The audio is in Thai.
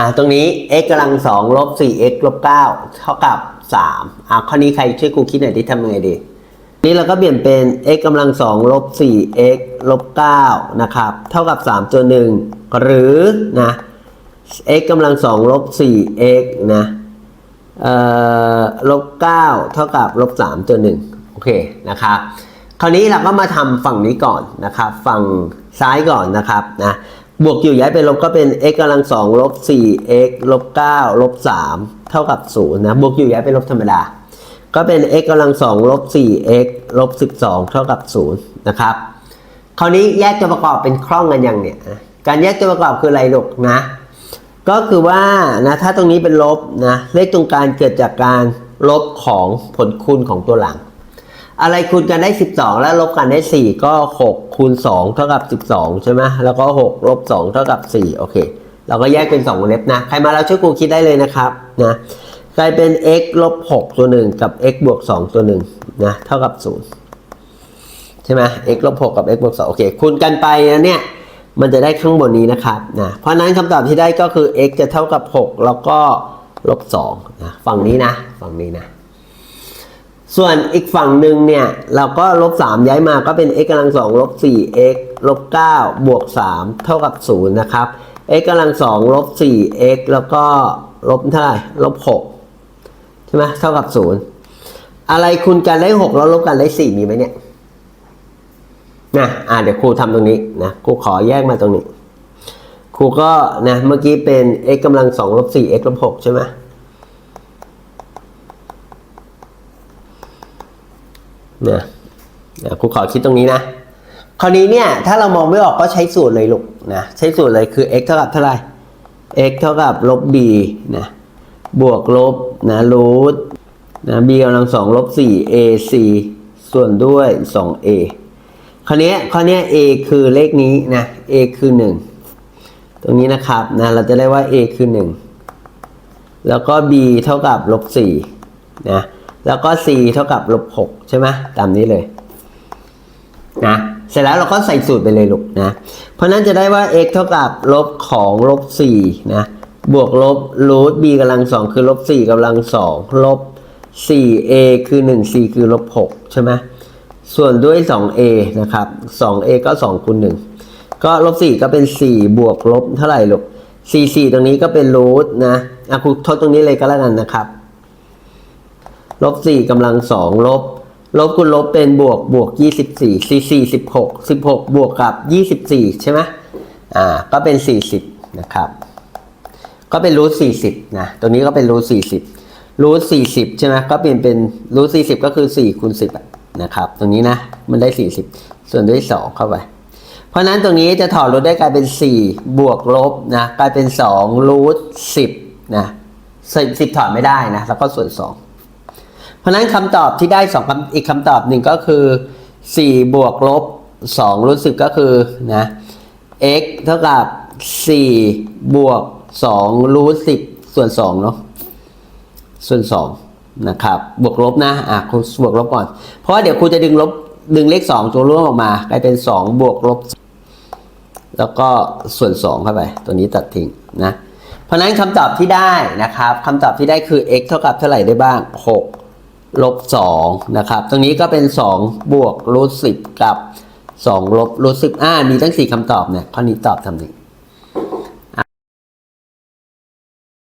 อ่าตรงนี้ x กำลังสองลบสี่ x ลบเก้าเท่ากับสามอ่าข้อนี้ใครช่วยครูคิดหน่อยที่ทำยังไงดี นี่เราก็เปลี่ยนเป็น x กำลังสองลบสี่ x ลบเก้านะครับ เท่ากับสามตัวหนึ่งหรือนะ x กำลังสองลบสี่ x นะเอ่อลบเก้าเท่ากับลบสามตัวหนึ่งโอเคนะครับ คราวนี้เราก็มาทำฝั่งนี้ก่อนนะครับ ฝั่งซ้ายก่อนนะครับนะ บวกอยู่ย้ายไปลบก็เป็น x กำลังสองลบสี่ x ลบเก้าลบสามเท่ากับศูนย์นะ บวกอยู่ย้ายไปลบธรรมดา ก็เป็น x กำลังสองลบสี่ x ลบสิบสองเท่ากับศูนย์นะครับ คราวนี้แยกตัวประกอบเป็นคล่องกันยังเนี่ย การแยกตัวประกอบคืออะไรลูกนะ ก็คือว่านะถ้าตรงนี้เป็นลบนะ เลขตรงกลางเกิดจากการลบของผลคูณของตัวหลัง อะไรคูณกันได้ 12 แล้วลบกันได้ 4 ก็ 6 คูณ 2 เท่ากับ 12 ใช่ไหมแล้วก็ 6 ลบ 2 เท่ากับ 4 โอเค เราก็แยกเป็น 2 วงเล็บนะ ใครมาแล้วช่วยครูคิดได้เลยนะครับนะกลายเป็น x ลบ 6 ตัวหนึ่งกับ x บวก 2 ตัวหนึ่งนะ เท่ากับ 0 ใช่ไหม x ลบ 6 กับ x บวก 2 โอเค คูณกันไปนะเนี่ย มันจะได้ข้างบนนี้นะครับนะเพราะฉะนั้นคำตอบที่ได้ก็คือ x จะเท่ากับ 6 แล้วก็ลบ2นะฝั่งนี้นะ ฝั่งนี้นะ ส่วนอีกฝั่งหนึ่งเนี่ย เราก็ลบ 3 ย้ายมาก็เป็น x กำลัง2ลบ4 x ลบ9บวก 3 เท่ากับ 0 นะครับ x กำลัง2ลบ4 x แล้วก็ลบเท่าไหร่ลบ6ใช่ไหมเท่ากับ 0 อะไรคูณกันได้ 6 แล้วลบกันได้ 4 มีไหมเนี่ยนะอ่าเดี๋ยวครูทำตรงนี้นะครูขอแยกมาตรงนี้ ครูก็นะเมื่อกี้เป็น x กำลัง2ลบ4 x ลบ6ใช่ไหม นะนะครูขอคิดตรงนี้นะ คราวนี้เนี่ย ถ้าเรามองไม่ออกก็ใช้สูตรเลยลูกนะ ใช้สูตรเลยคือ x เท่ากับเท่าไหร่ x เท่ากับลบ b นะ บวกลบนะรูทนะ b กำลัง2ลบ4 ac ส่วนด้วย 2a คราวนี้ข้อนี้ a คือเลขนี้นะ a คือ 1 ตรงนี้นะครับนะเราจะได้ว่า a คือ 1 แล้วก็ b เท่ากับลบ4นะ แล้วก็ c เท่ากับลบ6ใช่ไหมตามนี้เลยนะเสร็จแล้วเราก็ใส่สูตรไปเลยลูกนะ เพราะนั้นจะได้ว่า x เท่ากับลบของลบ4นะบวกลบรูท b กำลัง2คือลบ4กำลัง2ลบ 4a คือ 1 c คือลบ6ใช่ไหมส่วนด้วย 2a นะครับ 2a ก็ 2คูณ1ก็ลบ 4 ก็เป็น 4 บวกลบเท่าไหร่ลูก 4 4 ตรงนี้ก็เป็นรูทนะอะครูทดตรงนี้เลยก็แล้วกันนะครับ ลบ4กำลัง2ลบ ลบคูณลบเป็นบวกบวก24 4 4 16 16บวกกับ24ใช่ไหมอ่าก็เป็น40นะครับ ก็เป็นรูท40นะตัวนี้ก็เป็นรูท40รูท40ใช่ไหมก็เปลี่ยนเป็นรูท40ก็คือ4คูณ10อะนะครับ ตรงนี้นะมันได้40ส่วนด้วย2เข้าไปเพราะฉะนั้นตรงนี้จะถอดรูทได้กลายเป็น 4 บวกลบนะกลายเป็น2รูท10นะ10ถอดไม่ได้นะแล้วก็ส่วน 2 เพราะฉะนั้นคำตอบที่ได้สองคำอีกคำตอบหนึ่งก็คือ 4 บวกลบ 2 รูท10ก็คือนะ x เท่ากับ 4 บวก 2 รูท10 ส่วน2เนาะส่วน 2 นะครับ บวกลบนะอะครูบวกลบก่อน เพราะว่าเดี๋ยวครูจะดึงลบดึงเลข 2 ตัวร่วมออกมากลายเป็น 2 บวกลบ แล้วก็ส่วน 2 เข้าไป ตัวนี้ตัดทิ้งนะ เพราะฉะนั้นคำตอบที่ได้นะครับคำตอบที่ได้คือ x เท่ากับเท่าไหร่ได้บ้าง 6 ลบ2นะครับ ตรงนี้ก็เป็น 2 บวกรูทสิกับ 2 ลบรูท10อ่ามีทั้ง 4คำตอบเนี่ยข้อนี้ตอบทำหนึ่ง